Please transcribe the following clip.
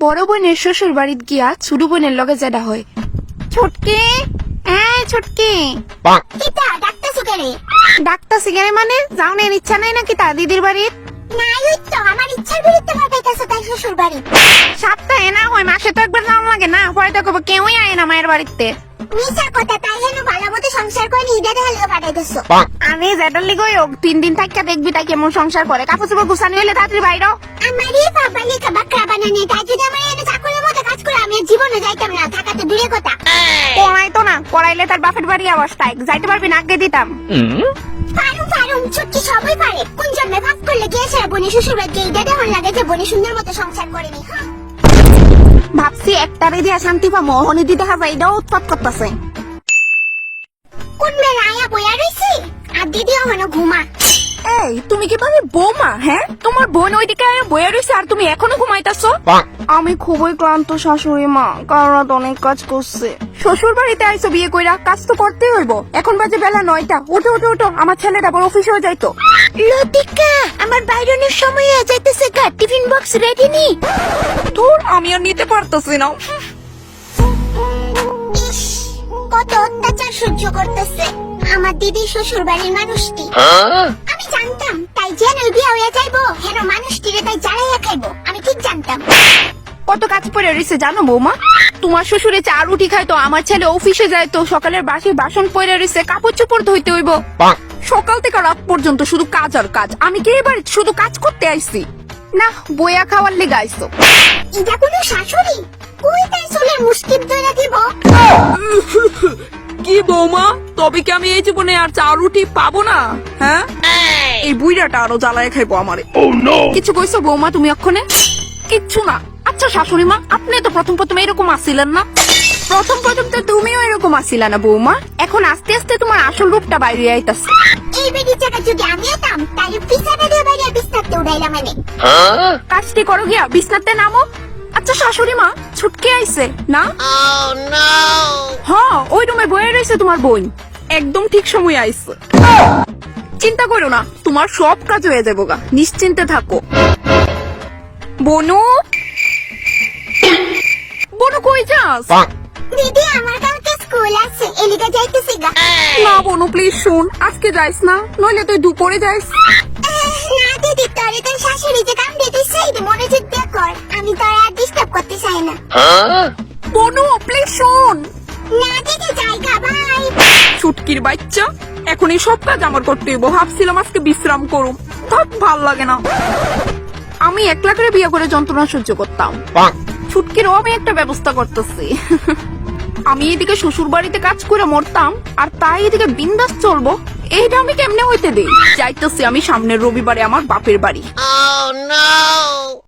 বড় বোনের শ্বশুর বাড়িত গিয়া ছোট বোনের লগে জেডা হয়। ছোটকে? হ্যাঁ ছোটকে। কিতা ডাক্তার সুগারে ডাক্তার সিগারে মানে? যাওনের ইচ্ছা নাই নাকি তা দিদির বাড়ির না ওই তো আমার ইচ্ছার বিরুদ্ধে পাঠাইতেছে তাই শ্বশুর বাড়ি সপ্তাহে না হয় মাসে তো একবার যাওয়া লাগে না পরে তো কবে কেউই আয় না মায়ের বাড়িতে। মিশা কথা তাই হেন ভালো মতো সংসার করে নিজেদের হালকা পাঠাইতেছো আমি যেটার লিগই তিন দিন থাকিয়া দেখবি তাই কেমন সংসার করে কাপড় চোপড় গুছানি হইলে তাড়াতাড়ি বাইরও আমারই বাবা লেখা বাকরা বানানি তাই যদি আমার এনে চাকরির মতো কাজ করে আমি জীবনে যাইতাম না থাকাতে দূরে কথা। পড়াই তো না পড়াইলে তার বাপের বাড়ি অবস্থায় যাইতে পারবি না আগে দিতাম পারুম পারুম ছুটকি সবাই পারে কোন জন্মে ভাব করলে গিয়ে সারা বনি শ্বশুর বাড়ি গিয়ে দাদা হল লাগে যে বনি সুন্দর মতো সংসার করে নি হ্যাঁ ভাবছি একটারে দিয়া শান্তি পাবো হনিদি দেখা যায়, এটাও উৎপাত করতেছে। কোন বেলা আয়া বয়া রইছি? আর দিদি এখনও ঘুমা। এই তুমি কি ভাবে বৌমা হ্যাঁ? তোমার বোন ওইদিকে বয়ে রয়েছে আর তুমি এখনও ঘুমাইতেছো? আমি খুবই ক্লান্ত শাশুড়ি মা কারণ রাত অনেক কাজ করছে। শ্বশুর বাড়িতে আইসো বিয়ে কইরা কাজ তো করতেই হইব। এখন বাজে বেলা নয়টা। উঠো উঠো উঠো আমার ছেলেটা বড় অফিসেও যাইতো। লতিকা আমার বাইরনের সময় হয়ে যাইতেছে গা টিফিন বক্স রেডি নি? ধুর আমি আর নিতে পারতেছি না। কত অত্যাচার সহ্য করতেছে। আমার দিদি শ্বশুর বাড়ির মানুষটি। আমি জানতাম তাই যেন বিয়ে হয়ে যাইবো হেন মানুষটিরে তাই জ্বালাইয়া খাইবো। আমি ঠিক জানতাম। কত কাজ পড়ে রয়েছে জানো বৌমা? তোমার শ্বশুরে চা রুটি খায় তো আমার ছেলে অফিসে যায় তো সকালের বাসি বাসন পড়ে রয়েছে কাপড় চোপড় ধুইতে হইব। সকাল থেকে রাত পর্যন্ত শুধু কাজ আর কাজ। আমি কি এবার শুধু কাজ করতে আইছি? না বইয়া খাওয়ার লেগে আইসো এটা কোনো শাশুড়ি কই তাই চুলের মুস্কিপ ধরে দিব? কি বৌমা? তবে কি আমি এই জীবনে আর চা রুটি পাবো না? হ্যাঁ? এই! বুইড়াটা আরও জ্বালায় খাইবো আমারে। কিছু কইছো বৌমা তুমি অক্ষণে কিচ্ছু না। আচ্ছা শাশুড়ি মা আপনি তো প্রথম প্রথম এরকম আসছিলেন না? প্রথম প্রথম তো তুমিও এরকম আসছিলা না বৌমা। এখন আস্তে আস্তে তোমার আসল রূপটা বাইরে আইতাছে। এই বেডি জায়গা যদি আমি হতাম তাহলে পিছাটা দিয়ে বাইরে বিস্তারতে উড়াইলাম মানে কাজটি করো গিয়া বিছনাতে নামো। আচ্ছা শাশুড়ি মা ছুটকে আইছে না? হ্যাঁ ওই রুমে বয়ে রয়েছে তোমার বোন। একদম ঠিক সময় আইস চিন্তা করো না তোমার সব কাজ হয়ে যাব গা। নিশ্চিন্তে থাকো। বনু? বনু কই যাস? দিদি আমার কালকে স্কুল আছে। এলিকা যাইতেছি গা। না বনু প্লিজ শুন। আজকে যাইস না নইলে তুই দুপুরে যাইস। না দিদি তোরে তোর শাশুড়ি যে কাম দিতে চাই মনোযোগ দিয়ে কর। আমি তোর আর ডিস্টার্ব করতে চাই না। বনু প্লিজ শুন। না দিদি জায়গা বাই ছুটকির বাচ্চা এখন এই সব কাজ আমার করতে হইব। ভাবছিলাম আজকে বিশ্রাম করুম। থাক ভালো লাগে না। আমি একলা করে বিয়ে করে যন্ত্রণা সহ্য করতাম। ছুটকিরও আমি একটা ব্যবস্থা করতেছি। আমি এদিকে শ্বশুর বাড়িতে কাজ করে মরতাম আর তাই এদিকে বিন্দাস চলবো এইটা আমি কেমনে হইতে দিই? যাইতেছি আমি সামনের রবিবারে আমার বাপের বাড়ি। Oh!